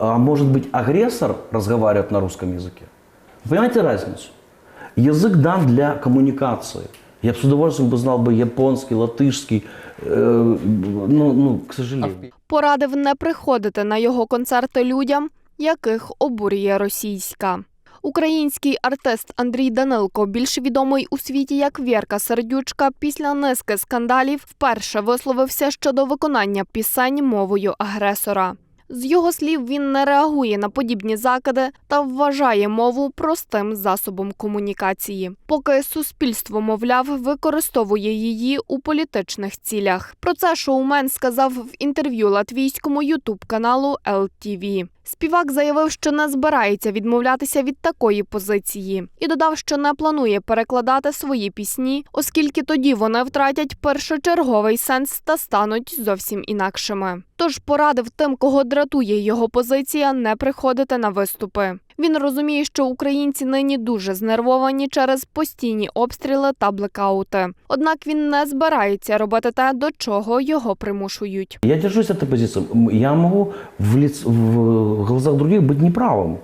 А может быть, агрессор разговаривает на русском языке? Вы Понимаете разницу? Язык дан для коммуникации. Я бы с удовольствием бы знал бы японский, латышский, э, ну, ну, к сожалению. Порадив не приходити на його концерти людям, яких обурює російська. Український артист Андрій Данилко, більш відомий у світі як Вірка Сердючка, після низки скандалів вперше висловився щодо виконання пісень мовою агресора. З його слів, він не реагує на подібні закиди та вважає мову простим засобом комунікації, поки суспільство, мовляв, використовує її у політичних цілях. Про це шоумен сказав в інтерв'ю латвійському ютуб каналу LTV. Співак заявив, що не збирається відмовлятися від такої позиції, і додав, що не планує перекладати свої пісні, оскільки тоді вони втратять першочерговий сенс та стануть зовсім інакшими. Тож порадив тим, кого дратує його позиція, не приходити на виступи. Він розуміє, що українці нині дуже знервовані через постійні обстріли та блекаути. Однак він не збирається робити те, до чого його примушують. Я держусь этой позиции. М, Я могу в, лиц, в глазах других быть неправым.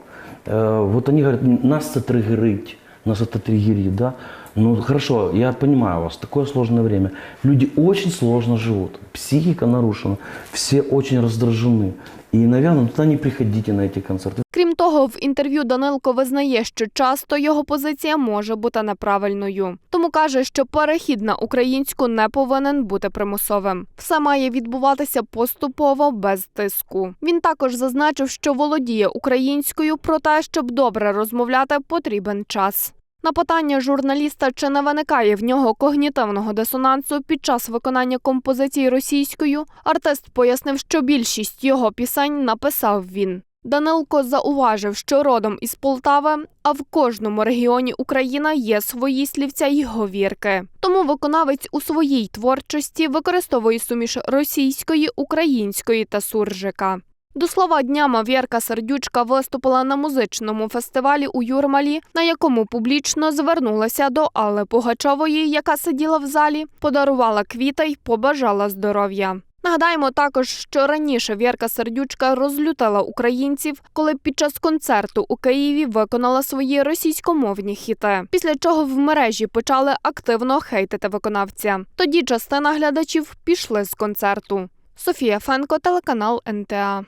Э, Вот они говорят, нас це триггерить, нас это триггерит, да. Ну хорошо, я понимаю вас, такое сложное время. Люди очень сложно живут, психика нарушена, все очень раздражены. И, наверное, ну, тогда не приходите на эти концерты. Того, в інтерв'ю Данилко визнає, що часто його позиція може бути неправильною. Тому каже, що перехід на українську не повинен бути примусовим. Все має відбуватися поступово без тиску. Він також зазначив, що володіє українською, проте, щоб добре розмовляти, потрібен час. На питання журналіста, чи не виникає в нього когнітивного дисонансу під час виконання композицій російською, артист пояснив, що більшість його пісень написав він. Данилко зауважив, що родом із Полтави, а в кожному регіоні України є свої слівця й говірки. Тому виконавець у своїй творчості використовує суміш російської, української та суржика. До слова днями Вірка Сердючка виступила на музичному фестивалі у Юрмалі, на якому публічно звернулася до Алли Пугачової, яка сиділа в залі, подарувала квіти й побажала здоров'я. Нагадаємо також, що раніше Вірка Сердючка розлютила українців, коли під час концерту у Києві виконала свої російськомовні хіти. Після чого в мережі почали активно хейтити виконавця. Тоді частина глядачів пішли з концерту. Софія Фенко, телеканал НТА.